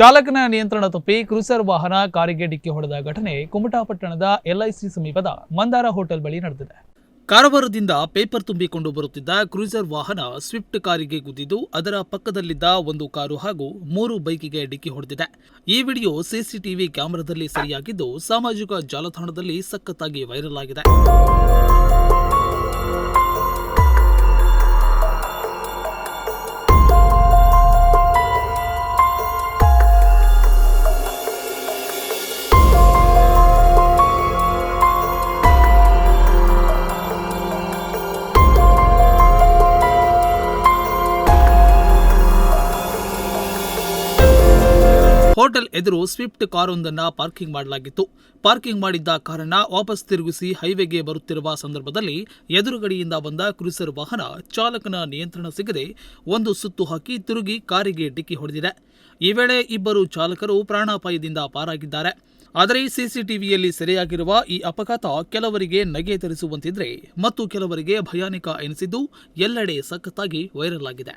ಚಾಲಕನ ನಿಯಂತ್ರಣ ತಪ್ಪಿ ಕ್ರೂಸರ್ ವಾಹನ ಕಾರಿಗೆ ಡಿಕ್ಕಿ ಹೊಡೆದ ಘಟನೆ ಕುಮಟಾಪಟ್ಟಣದ ಎಲ್ಐಸಿ ಸಮೀಪದ ಮಂದಾರ ಹೋಟೆಲ್ ಬಳಿ ನಡೆದಿದೆ. ಕಾರವಾರದಿಂದ ಪೇಪರ್ ತುಂಬಿಕೊಂಡು ಬರುತ್ತಿದ್ದ ಕ್ರೂಸರ್ ವಾಹನ ಸ್ವಿಫ್ಟ್ ಕಾರಿಗೆ ಗುದ್ದಿದ್ದು ಅದರ ಪಕ್ಕದಲ್ಲಿದ್ದ ಒಂದು ಕಾರು ಹಾಗೂ ಮೂರು ಬೈಕಿಗೆ ಡಿಕ್ಕಿ ಹೊಡೆದಿದೆ. ಈ ವಿಡಿಯೋ ಸಿಸಿಟಿವಿ ಕ್ಯಾಮೆರಾದಲ್ಲಿ ಸರಿಯಾಗಿದ್ದು ಸಾಮಾಜಿಕ ಜಾಲತಾಣದಲ್ಲಿ ಸಖತ್ತಾಗಿ ವೈರಲ್ ಆಗಿದೆ. ಹೋಟೆಲ್ ಎದುರು ಸ್ವಿಫ್ಟ್ ಕಾರೊಂದನ್ನು ಪಾರ್ಕಿಂಗ್ ಮಾಡಲಾಗಿತ್ತು. ಪಾರ್ಕಿಂಗ್ ಮಾಡಿದ್ದ ಕಾರನ್ನ ವಾಪಸ್ ತಿರುಗಿಸಿ ಹೈವೇಗೆ ಬರುತ್ತಿರುವ ಸಂದರ್ಭದಲ್ಲಿ ಎದುರುಗಡೆಯಿಂದ ಬಂದ ಕ್ರೂಸರ್ ವಾಹನ ಚಾಲಕನ ನಿಯಂತ್ರಣ ಸಿಗದೆ ಒಂದು ಸುತ್ತು ಹಾಕಿ ತಿರುಗಿ ಕಾರಿಗೆ ಡಿಕ್ಕಿ ಹೊಡೆದಿದೆ. ಈ ವೇಳೆ ಇಬ್ಬರು ಚಾಲಕರು ಪ್ರಾಣಾಪಾಯದಿಂದ ಪಾರಾಗಿದ್ದಾರೆ. ಆದರೆ ಸಿಸಿಟಿವಿಯಲ್ಲಿ ಸೆರೆಯಾಗಿರುವ ಈ ಅಪಘಾತ ಕೆಲವರಿಗೆ ನಗೆ ತರಿಸುವಂತಿದ್ರೆ ಮತ್ತು ಕೆಲವರಿಗೆ ಭಯಾನಕ ಎನಿಸಿದ್ದು ಎಲ್ಲೆಡೆ ಸಖತ್ತಾಗಿ ವೈರಲ್ ಆಗಿದೆ.